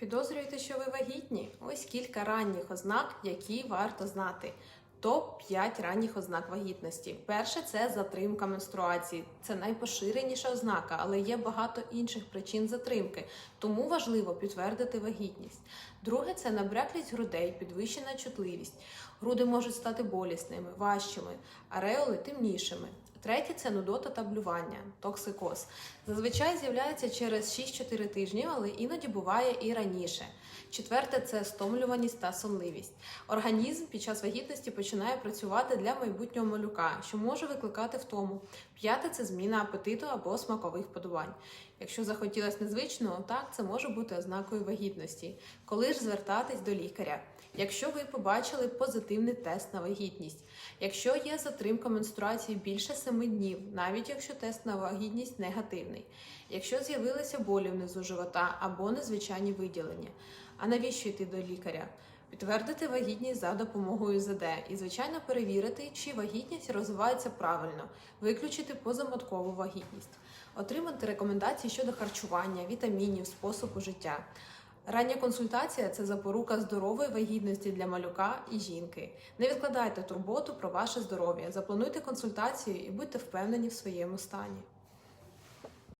Підозрюєте, що ви вагітні? Ось кілька ранніх ознак, які варто знати. Топ 5 ранніх ознак вагітності. Перше це затримка менструації. Це найпоширеніша ознака, але є багато інших причин затримки, тому важливо підтвердити вагітність. Друге це набряклість грудей, підвищена чутливість. Груди можуть стати болісними, важчими, ареоли темнішими. Третє це нудота та блювання, токсикоз. Зазвичай з'являється через 6-4 тижні, але іноді буває і раніше. Четверте це стомлюваність та сонливість. Організм під час вагітності починає працювати для майбутнього малюка, що може викликати втому. П'яте це зміна апетиту або смакових подобань. Якщо захотілось незвичного, так це може бути ознакою вагітності. Коли ж звертатись до лікаря? Якщо ви побачили позитивний тест на вагітність, якщо є затримка менструації більше 7 днів, навіть якщо тест на вагітність негативний, якщо з'явилися болі внизу живота або незвичайні виділення. А навіщо йти до лікаря? Підтвердити вагітність за допомогою ЗД і, звичайно, перевірити, чи вагітність розвивається правильно, виключити позаматкову вагітність, отримати рекомендації щодо харчування, вітамінів, способу життя. Рання консультація це запорука здорової вагітності для малюка і жінки. Не відкладайте турботу про ваше здоров'я, заплануйте консультацію і будьте впевнені в своєму стані.